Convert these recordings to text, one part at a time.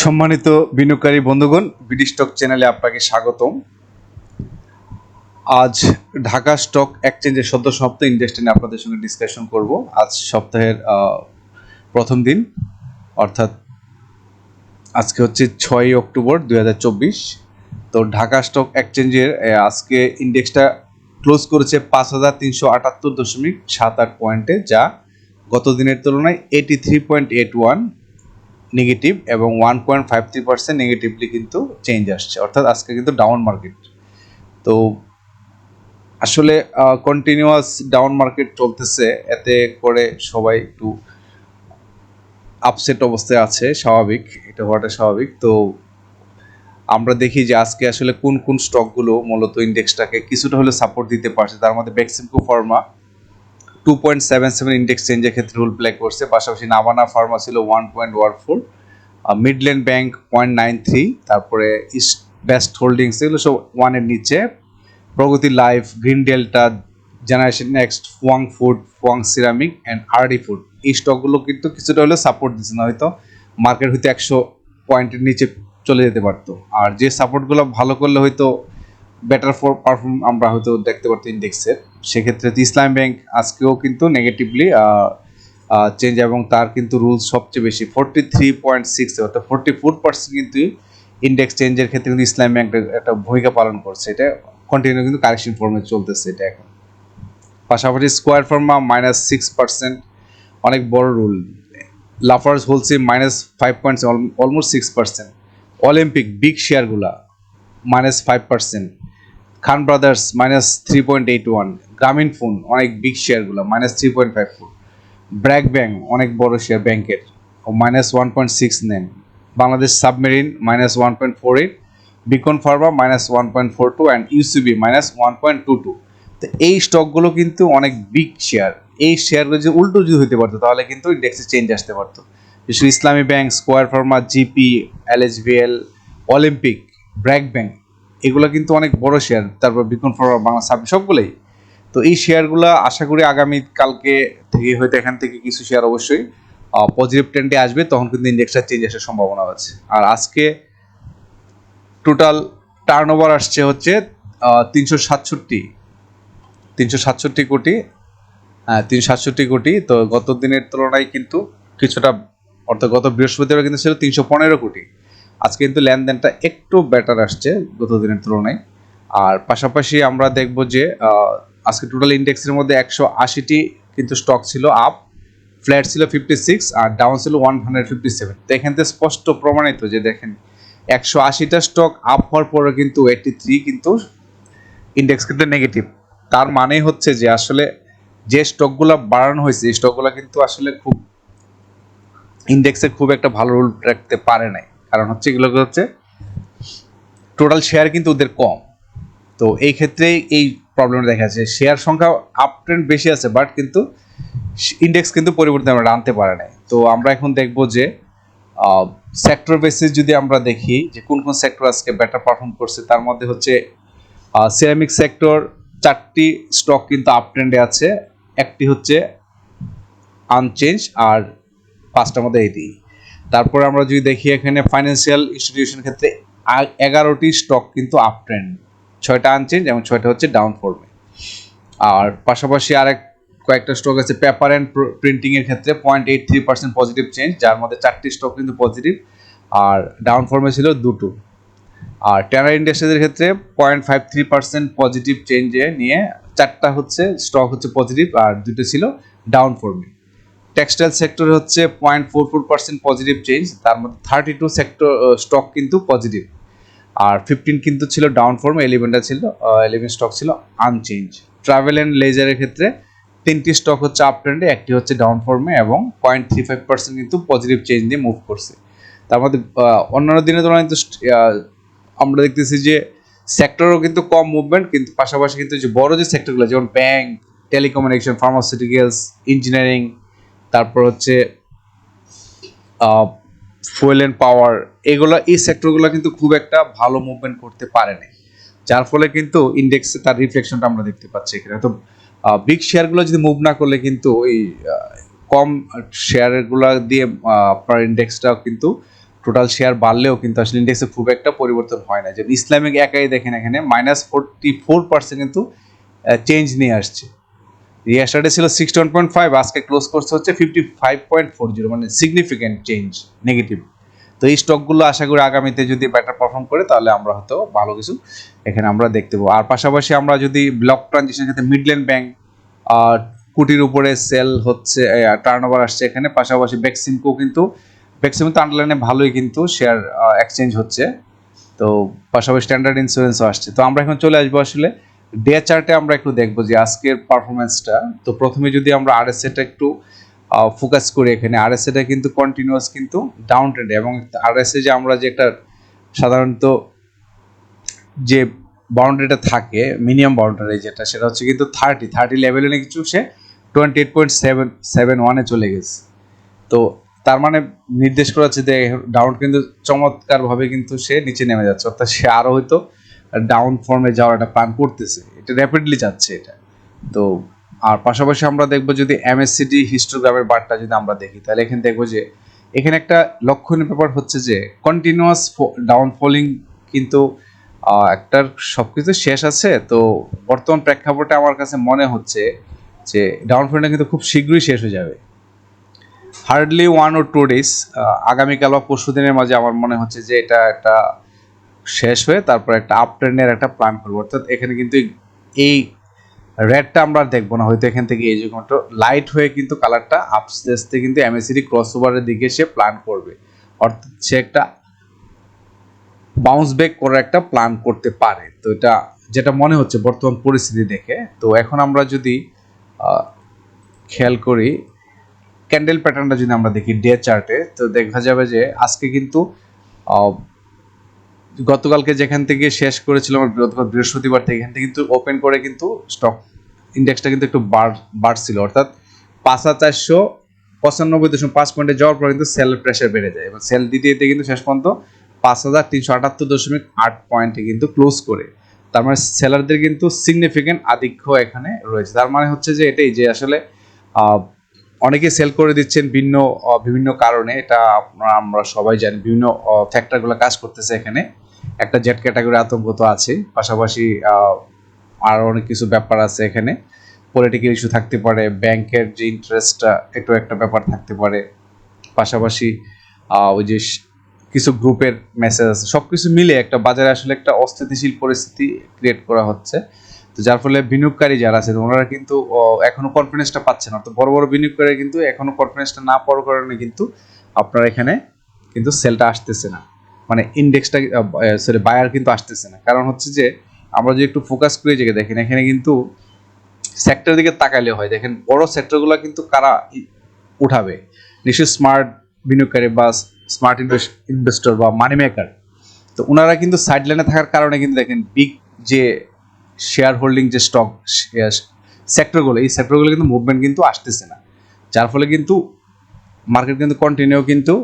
সম্মানিত বিনিয়োগকারী বন্ধুগণ, বিডি স্টক চ্যানেলে আপনাকে স্বাগতম। আজ ঢাকা স্টক এক্সচেঞ্জের সদ্য সপ্তাহ ইন্ডেক্সটা নিয়ে আপনাদের সঙ্গে ডিসকাশন করব। আজ সপ্তাহের প্রথম দিন, অর্থাৎ আজকে হচ্ছে ছয়ই অক্টোবর দুই হাজার চব্বিশ। তো ঢাকা স্টক এক্সচেঞ্জের আজকে ইন্ডেক্সটা ক্লোজ করেছে পাঁচ হাজার তিনশো আটাত্তর দশমিক সাত আট পয়েন্টে, যা গত দিনের তুলনায় eighty three point eight one negative এবং one point five three percent negatively কিন্তু চেঞ্জ আসছে। অর্থাৎ আজকে কিন্তু ডাউন মার্কেট তো আসলে কন্টিনিউয়াস ডাউন মার্কেট চলতেছে। এতে করে সবাই একটু আপসেট অবস্থায় আছে, স্বাভাবিক। এটা হওয়াটা স্বাভাবিক। তো আমরা দেখি যে আজকে আসলে কোন কোন স্টকগুলো মূলত ইন্ডেক্সটাকে কিছুটা হলে সাপোর্ট দিতে পারছে। তার মধ্যে Beximco pharma two point seven seven index চেঞ্জের ক্ষেত্রে রোল প্লে করছে। পাশাপাশি নাভানা ফার্মা ছিল one point one four Midland bank point nine three তারপরে ইস্ট বেস্ট হোল্ডিংস এগুলো সব ওয়ানের নিচে। Pragati life Green Delta Generation Next Fuwang food Fuwang ceramic and RD food এই স্টকগুলো কিন্তু কিছুটা হলেও সাপোর্ট দিচ্ছে না, হয়তো মার্কেট হয়তো একশো পয়েন্টের নিচে চলে যেতে পারতো। আর যে সাপোর্টগুলো ভালো করলে হয়তো বেটার ফর পারফর্ম আমরা হয়তো দেখতে পারতো ইন্ডেক্সের সেক্ষেত্রে ইসলাম ব্যাংক আজকেও কিন্তু নেগেটিভলি চেঞ্জ এবং তার কিন্তু রুলস সবচেয়ে বেশি। ফোরটি থ্রি পয়েন্ট সিক্স অর্থাৎ ফোরটি ফোর পার্সেন্ট কিন্তু ইন্ডেক্স চেঞ্জের ক্ষেত্রে কিন্তু ইসলাম ব্যাংক একটা ভূমিকা পালন করছে। এটা কন্টিনিউ কিন্তু কারেকশন ফর্মে চলতেছে এটা এখন। পাশাপাশি Square pharma minus six percent অনেক বড় rule লাফার্স হোলসে minus five point almost six percent Olympic big শেয়ারগুলা minus five percent Khan brothers minus three point eight one, Grameen phone, অনেক big শেয়ারগুলো minus three point five four, BRAC bank, অনেক বড় share ব্যাংকের, ও minus one point six nine Bangladesh submarine, minus one point four eight, Beacon pharma, minus one point four two and UCB minus one point two two. তো এই স্টকগুলো কিন্তু অনেক big share এই শেয়ারগুলো যদি উল্টো যদি হতে পারতো, তাহলে কিন্তু ইন্ডেক্সে চেঞ্জ আসতে পারতো। বিশেষ Islami bank, Square pharma, GP, LSVL, Olympic, BRAC bank এগুলো কিন্তু অনেক বড় শেয়ার তারপর বিকন ফর বাংলা সাব সবগুলোই। তো এই শেয়ারগুলো আশা করি আগামী কালকে থেকে হয়তো এখান থেকে কিছু শেয়ার অবশ্যই পজিটিভ ট্রেন্ডে আসবে, তখন কিন্তু ইন্ডেক্সটা চেঞ্জ আসার সম্ভাবনা আছে। আর আজকে টোটাল টার্ন ওভার আসছে হচ্ছে তিনশো সাতষট্টি তিনশো সাতষট্টি কোটি হ্যাঁ তিনশো সাতষট্টি কোটি। তো গত দিনের তুলনায় কিন্তু কিছুটা, অর্থাৎ গত বৃহস্পতিবার কিন্তু ছিল তিনশো পনেরো কোটি। আজকে কিন্তু লেনদেনটা একটু বেটার আসছে গত দিনের তুলনায়। আর পাশাপাশি আমরা দেখব যে আজকে টোটাল ইন্ডেক্সের মধ্যে একশো আশিটি কিন্তু স্টক ছিল আপ ফ্ল্যাট ছিল ফিফটি সিক্স আর ডাউন ছিল ওয়ান হান্ড্রেড ফিফটি সেভেন তো এখান থেকে স্পষ্ট প্রমাণিত যে দেখেন, একশো আশিটা স্টক আপ হওয়ার পরে কিন্তু এইটি থ্রি কিন্তু ইন্ডেক্স কিন্তু নেগেটিভ তার মানে হচ্ছে যে আসলে যে স্টকগুলো বাড়ানো হয়েছে, এই স্টকগুলো কিন্তু আসলে খুব ইন্ডেক্সে খুব একটা ভালো রোল রাখতে পারে নাই। কারণ হচ্ছে এগুলো হচ্ছে টোটাল শেয়ার কিন্তু ওদের কম। তো এই ক্ষেত্রে এই প্রবলেমটা দেখা যাচ্ছে। শেয়ার সংখ্যা আপ ট্রেন্ড বেশি আছে বাট কিন্তু ইন্ডেক্স কিন্তু পরিবর্তন আমরা আনতে পারে নাই। তো আমরা এখন দেখব যে সেক্টর বেসিস যদি আমরা দেখি যে কোন কোন সেক্টর আজকে বেটার পারফর্ম করছে, তার মধ্যে হচ্ছে সিরামিক সেক্টর চারটি স্টক কিন্তু আপ ট্রেন্ডে আছে। একটি হচ্ছে আনচেঞ্জ আর পাঁচটার মধ্যে এটি। তারপরে আমরা যদি দেখি এখানে ফাইন্যান্সিয়াল ইনস্টিটিউশন ক্ষেত্রে এগারোটি স্টক কিন্তু আপ ট্রেন্ড ছয়টা আনচেঞ্জ এবং ছয়টা হচ্ছে ডাউন ফর্মে আর পাশাপাশি আরেক কয়েকটা স্টক আছে পেপার অ্যান্ড প্রিন্টিংয়ের ক্ষেত্রে point eight three percent positive change যার মধ্যে চারটি স্টক কিন্তু পজিটিভ আর ডাউন ফর্মে ছিল দুটো। আর ট্যানার ইন্ডাস্ট্রিজের ক্ষেত্রে point five three percent positive চেঞ্জে নিয়ে চারটা হচ্ছে স্টক হচ্ছে পজিটিভ আর দুটো ছিল ডাউন ফর্মে টেক্সটাইল সেক্টরে হচ্ছে point four four percent positive change তার মধ্যে থার্টি টু সেক্টর স্টক কিন্তু পজিটিভ আর ফিফটিন কিন্তু ছিল ডাউন ফর্মে ইলেভেনটা ছিল ইলেভেন স্টক ছিল আনচেঞ্জ ট্রাভেল অ্যান্ড লেজারের ক্ষেত্রে তিনটি স্টক হচ্ছে আপ ট্রেন্ডে একটি হচ্ছে ডাউন ফর্মে এবং পয়েন্ট থ্রি ফাইভ পার্সেন্ট কিন্তু পজিটিভ চেঞ্জ দিয়ে মুভ করছে। তার মধ্যে অন্যান্য দিনের তুলনায় কিন্তু আমরা দেখতেছি যে সেক্টরও কিন্তু কম মুভমেন্ট কিন্তু পাশাপাশি কিন্তু যে বড় যে সেক্টরগুলো যেমন ব্যাংক টেলিকমিউনিকেশন ফার্মাসিউটিক্যালস ইঞ্জিনিয়ারিং তারপর হচ্ছে ফুয়েল অ্যান্ড পাওয়ার এগুলো, এই সেক্টরগুলো কিন্তু খুব একটা ভালো মুভমেন্ট করতে পারে নাই। যার ফলে কিন্তু ইন্ডেক্সে তার রিফ্লেকশনটা আমরা দেখতে পাচ্ছি এখানে। তো বিগ শেয়ারগুলো যদি মুভ না করলে কিন্তু এই কম শেয়ারগুলো দিয়ে আপনার ইন্ডেক্সটা কিন্তু টোটাল শেয়ার বাড়লেও কিন্তু আসলে ইন্ডেক্সে খুব একটা পরিবর্তন হয় না যে ইসলামিক একাই দেখেন এখানে মাইনাস ফোরটি ফোর পার্সেন্ট কিন্তু চেঞ্জ নিয়ে আসছে। ইয়েস্টারডে ছিল সিক্সটি ওয়ান পয়েন্ট ফাইভ আজকে ক্লোজ করছে হচ্ছে fifty five point four zero মানে সিগনিফিক্যান্ট চেঞ্জ নেগেটিভ তো এই স্টকগুলো আশা করি আগামীতে যদি বেটার পারফর্ম করে, তাহলে আমরা হয়তো ভালো কিছু এখানে আমরা দেখতে পাবো। আর পাশাপাশি আমরা যদি ব্লক ট্রানজেকশন ক্ষেত্রে মিডল্যান্ড ব্যাংক কোটির উপরে সেল হচ্ছে টার্ন ওভার আসছে এখানে। পাশাপাশি বেক্সিমকো কিন্তু বেক্সিমো তো আন্ডারলাইনে ভালোই কিন্তু শেয়ার এক্সচেঞ্জ হচ্ছে। তো পাশাপাশি স্ট্যান্ডার্ড ইন্স্যুরেন্সও আসছে। তো আমরা এখন চলে আসব আসলে ডে চার্টে আমরা একটু দেখব যে আজকের পারফরমেন্সটা তো প্রথমে যদি আমরা আরএসএটা একটু ফোকাস করি এখানে আরএসএটা কিন্তু কন্টিনিউয়াস কিন্তু ডাউন ট্রেন্ডে এবং আরএসএ যে আমরা যে একটা সাধারণত যে বাউন্ডারিটা থাকে মিনিমাম বাউন্ডারি যেটা, সেটা হচ্ছে কিন্তু থার্টি থার্টি লেভেলে কিছু সে twenty eight point seven seven ওয়ানে চলে গেছে। তো তার মানে নির্দেশ করা হচ্ছে যে ডাউন কিন্তু চমৎকারভাবে কিন্তু সে নিচে নেমে যাচ্ছে। অর্থাৎ সে আরও হয়তো ডাউন ফর্মে যাওয়ার একটা প্ল্যান করতেছে। এটা র্যাপিডলি যাচ্ছে এটা। তো, আর পাশাপাশি আমরা দেখব যদি এমএসসিডি হিস্টোগ্রামের বারটা যদি আমরা দেখি, তাহলে এখানে দেখব যে, এখানে একটা লক্ষণীয় ব্যাপার হচ্ছে যে কন্টিনিউয়াস ডাউনফলিং কিন্তু একটার সব কিছু শেষ আছে। তো, বর্তমান প্রেক্ষাপটে আমার কাছে মনে হচ্ছে যে ডাউন ডাউনফলটা কিন্তু খুব শীঘ্রই শেষ হয়ে যাবে। হার্ডলি ওয়ান ও টু ডেজ আগামীকাল বা পরশু দিনের মাঝে আমার মনে হচ্ছে যে, এটা একটা শেষ হয়ে তারপর একটা আপ ট্রেন্ডের একটা প্ল্যান করব। অর্থাৎ এখানে কিন্তু এই রেডটা আমরা দেখব না। হয়তো এখান থেকে এই যে লাইট হয়ে কিন্তু কালারটা আস্তে কিন্তু এমএসিডি ক্রস ওভারের দিকে সে প্ল্যান করবে। অর্থাৎ সে একটা বাউন্স ব্যাক করার একটা প্ল্যান করতে পারে। তো এটা যেটা মনে হচ্ছে বর্তমান পরিস্থিতি দেখে। তো এখন আমরা যদি খেয়াল করি ক্যান্ডেল প্যাটার্নটা যদি আমরা দেখি ডে চার্টে তো দেখা যাবে যে আজকে কিন্তু গতকালকে যেখান থেকে শেষ করেছিলাম গতকাল বৃহস্পতিবার থেকে, এখান থেকে কিন্তু ওপেন করে কিন্তু স্টক ইন্ডেক্সটা কিন্তু একটু বাড় বাড়ছিল। অর্থাৎ পাঁচ হাজার চারশো পঁচানব্বই দশমিক পাঁচ পয়েন্টে যাওয়ার পর কিন্তু সেল প্রেশার বেড়ে যায়। এবং সেল দিতে দিতে কিন্তু শেষ পর্যন্ত পাঁচ হাজার তিনশো আটাত্তর দশমিক আট পয়েন্টে কিন্তু ক্লোজ করে। তার মানে সেলারদের কিন্তু সিগনিফিকেন্ট আধিক্য এখানে রয়েছে। তার মানে হচ্ছে যে এটাই যে আসলে অনেকে সেল করে দিচ্ছেন ভিন্ন বিভিন্ন কারণে। এটা আপনারা, আমরা সবাই জানি, বিভিন্ন ফ্যাক্টরগুলো কাজ করতেছে এখানে। একটা জেট ক্যাটাগরি আতঙ্ক তো আছে পাশাপাশি আর অনেক কিছু ব্যাপার আছে এখানে। পলিটিক্যাল ইস্যু থাকতে পারে, ব্যাংকের যে ইন্টারেস্টটা একটু একটা ব্যাপার থাকতে পারে। পাশাপাশি ওই যে কিছু গ্রুপের মেসেজ আছে। সব কিছু মিলে একটা বাজারে আসলে একটা অস্থিতিশীল পরিস্থিতি ক্রিয়েট করা হচ্ছে। তো যার ফলে বিনিয়োগকারী যারা আছেন ওনারা কিন্তু এখনও কনফিডেন্সটা পাচ্ছে না। তো বড় বড় বিনিয়োগকারী কিন্তু এখনও কনফিডেন্সটা না পাওয়ার কারণে কিন্তু আপনার এখানে কিন্তু সেলটা আসতেছে না। মানে ইন্ডেক্সটা সরি বায়ার কিন্তু আসতেছে না। কারণ হচ্ছে যে, আমরা যদি একটু ফোকাস করে জেগে দেখেন এখানে কিন্তু সেক্টরের দিকে তাকাইলে হয়। দেখেন বড় সেক্টরগুলো কিন্তু কারা উঠাবে? নিশ্চয়ই স্মার্ট বিনিয়োগকারী বা স্মার্ট ইনভেস্টর বা মানি মেকার তো ওনারা কিন্তু সাইড লাইনে থাকার কারণে কিন্তু দেখেন বিগ যে শেয়ার হোল্ডিং যে স্টক সেক্টরগুলো এই সেক্টরগুলো কিন্তু মুভমেন্ট কিন্তু আসতেছে না। যার ফলে কিন্তু মার্কেট কিন্তু কন্টিনিউ কিন্তু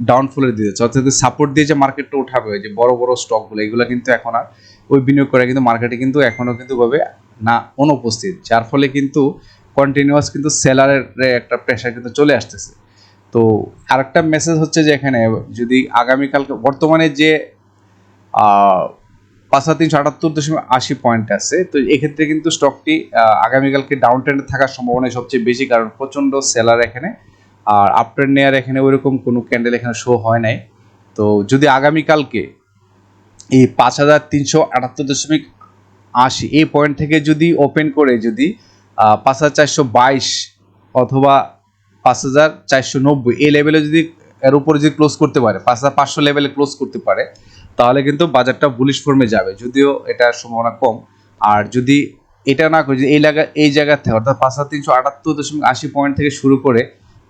ডাউনফলের দিয়েছে অর্থাৎ সাপোর্ট দিয়ে যে মার্কেটটা উঠাবে যে বড় বড় স্টকগুলো এগুলো কিন্তু এখন আর ওই বিনিয়োগ করে কিন্তু মার্কেটে কিন্তু এখনও কিন্তু ভাবে না, অনুপস্থিত। যার ফলে কিন্তু কন্টিনিউয়াস কিন্তু সেলারের একটা প্রেশার কিন্তু চলে আসতেছে। তো আরেকটা মেসেজ হচ্ছে যে এখানে যদি আগামীকালকে, বর্তমানে যে পাঁচ হাজার তিনশো আটাত্তর দশমিক আশি পয়েন্ট আছে। তো এক্ষেত্রে কিন্তু স্টকটি আগামীকালকে ডাউন ট্রেন্ডে থাকার সম্ভাবনা সবচেয়ে বেশি, কারণ প্রচণ্ড সেলার এখানে। আর আপ ট্রেন্ড নেওয়ার এখানে ওইরকম কোনো ক্যান্ডেল এখানে শো হয় নাই। তো যদি আগামীকালকে এই পাঁচ হাজার তিনশো আটাত্তর দশমিক আশি, এই পয়েন্ট থেকে যদি ওপেন করে যদি পাঁচ হাজার চারশো বাইশ অথবা পাঁচ হাজার চারশো নব্বই, এই লেভেলে যদি এর উপরে যদি ক্লোজ করতে পারে, পাঁচ হাজার পাঁচশো লেভেলে ক্লোজ করতে পারে তাহলে কিন্তু বাজারটা বুলিশ ফর্মে যাবে। যদিও এটার সম্ভাবনা কম। আর যদি এটা না করে এই জায়গা এই জায়গা থেকে, অর্থাৎ পাঁচ হাজার তিনশো আটাত্তর দশমিক আশি পয়েন্ট থেকে শুরু করে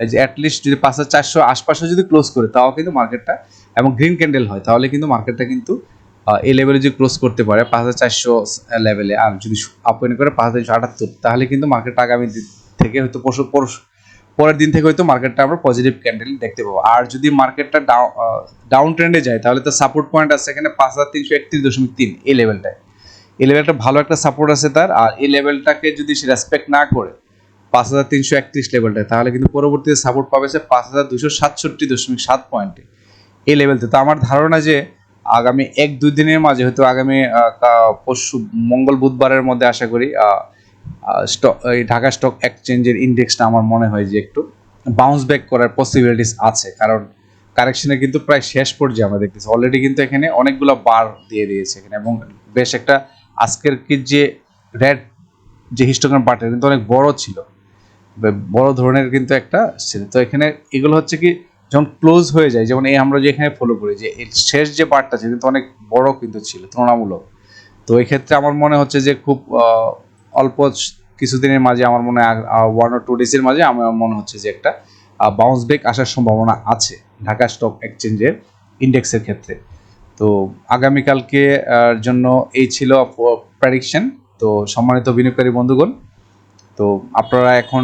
যে অ্যাটলিস্ট যদি পাঁচ হাজার চারশো আশপাশে যদি ক্লোজ করে, তাও কিন্তু মার্কেটটা এবং গ্রিন ক্যান্ডেল হয়, তাহলে কিন্তু মার্কেটটা কিন্তু এই লেভেলে যদি ক্লোজ করতে পারে, পাঁচ হাজার চারশো লেভেলে আর যদি আপয়েন্ট করে পাঁচ হাজার আটাত্তর, তাহলে কিন্তু মার্কেটটা আগামী থেকে হয়তো পরশু পরের দিন থেকে হয়তো মার্কেটটা আমরা পজিটিভ ক্যান্ডেল দেখতে পাবো। আর যদি মার্কেটটা ডাউন ডাউন ট্রেন্ডে যায়, তাহলে তো সাপোর্ট পয়েন্ট আছে এখানে পাঁচ হাজার তিনশো একত্রিশ দশমিক তিন, এই লেভেলটায় এই লেভেলটা ভালো একটা সাপোর্ট আছে তার, আর এই লেভেলটাকে যদি সে রেসপেক্ট না করে পাঁচ হাজার তিনশো একত্রিশ লেভেলটায় তাহলে কিন্তু পরবর্তীতে সাপোর্ট পাবে সে পাঁচ হাজার দুশো সাতষট্টি দশমিক সাত পয়েন্টে এই লেভেলতে তো আমার ধারণা যে আগামী এক দুই দিনের মাঝে, হয়তো আগামী পরশু মঙ্গল বুধবারের মধ্যে আশা করি স্টক এই ঢাকা স্টক এক্সচেঞ্জের ইন্ডেক্সটা আমার মনে হয় যে একটু বাউন্স ব্যাক করার পসিবিলিটিস আছে। কারণ কারেকশনে কিন্তু প্রায় শেষ পর্যায়ে আমরা দেখতেছি। অলরেডি কিন্তু এখানে অনেকগুলো বার দিয়ে দিয়েছে এখানে এবং বেশ একটা আজকের কি যে রেড যে হিস্টোগ্রাম বারটা কিন্তু অনেক বড় ছিল। বড় ধরনের কিন্তু একটা ছিল। তো এখানে এগুলো হচ্ছে কি, যখন ক্লোজ হয়ে যায়, যেমন এই আমরা যে এখানে ফলো করি, যে শেষ যে বারটা ছিল কিন্তু অনেক বড় কিন্তু ছিল, তুলনামূলক। তো এক্ষেত্রে আমার মনে হচ্ছে যে খুব অল্প কিছুদিনের মাঝে আমার মনে হয় ওয়ান অর টু ডেজের মাঝে আমার মনে হচ্ছে যে একটা বাউন্স ব্যাক আসার সম্ভাবনা আছে ঢাকা স্টক এক্সচেঞ্জের ইন্ডেক্সের ক্ষেত্রে। তো আগামীকালকে জন্য এই ছিল প্রেডিকশন তো সম্মানিত বিনিয়োগকারী বন্ধুগণ, তো আপনারা এখন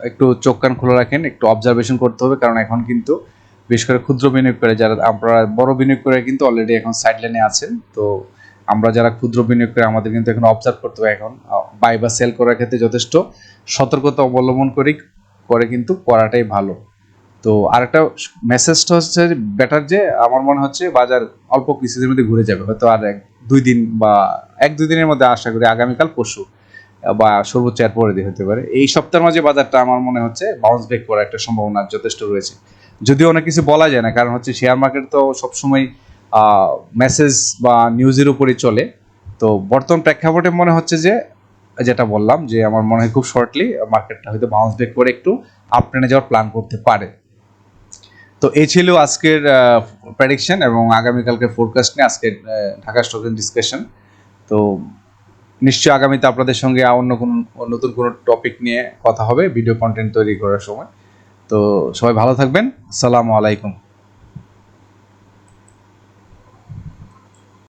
একটু চোখ কান খোলা রাখেন, একটু অবজারভেশন করতে হবে, কারণ এখন কিন্তু বিশেষ করে ক্ষুদ্র বিনিয়োগ করে যারা, আপনারা বড় বিনিয়োগ করে কিন্তু অলরেডি এখন সাইডলাইনে আছেন। তো আমরা যারা ক্ষুদ্র বিনিয়োগ করে আমাদের কিন্তু এখন অবজার্ভ করতে হবে এখন। বাই বা সেল করার ক্ষেত্রে যথেষ্ট সতর্কতা অবলম্বন করি, করে কিন্তু করাটাই ভালো। তো আরেকটা মেসেজটা হচ্ছে বেটার যে আমার মনে হচ্ছে বাজার অল্প কিছুদিনের মধ্যে ঘুরে যাবে। হয়তো আর এক, দুই দিন বা এক, দুই দিনের মধ্যে আশা করি আগামীকাল, পরশু, বা সর্বোচ্চ এর পরে দিয়ে হতে পারে। এই সপ্তাহের মাঝে বাজারটা আমার মনে হচ্ছে বাউন্স ব্যাক করার একটা সম্ভাবনা যথেষ্ট রয়েছে। যদিও অনেক কিছু বলা যায় না, কারণ হচ্ছে শেয়ার মার্কেট তো সবসময় মেসেজ বা নিউজের উপরে চলে। তো বর্তমান প্রেক্ষাপটে মনে হচ্ছে যে, যেটা বললাম যে, আমার মনে হয় খুব শর্টলি মার্কেটটা হয়তো বাউন্স ব্যাক করে একটু আপ ট্রেনে যাওয়ার প্ল্যান করতে পারে। তো এই ছিল আজকের প্রেডিকশন এবং আগামীকালকে ফোরকাস্ট নিয়ে আজকের ঢাকা স্টকের ডিসকাশন তো নিশ্চয়ই আগামীতে আপনাদের সঙ্গে অন্য কোনো, নতুন কোনো টপিক নিয়ে কথা হবে ভিডিও কন্টেন্ট তৈরি করার সময়। তো সবাই ভালো থাকবেন। আসসালামু আলাইকুম।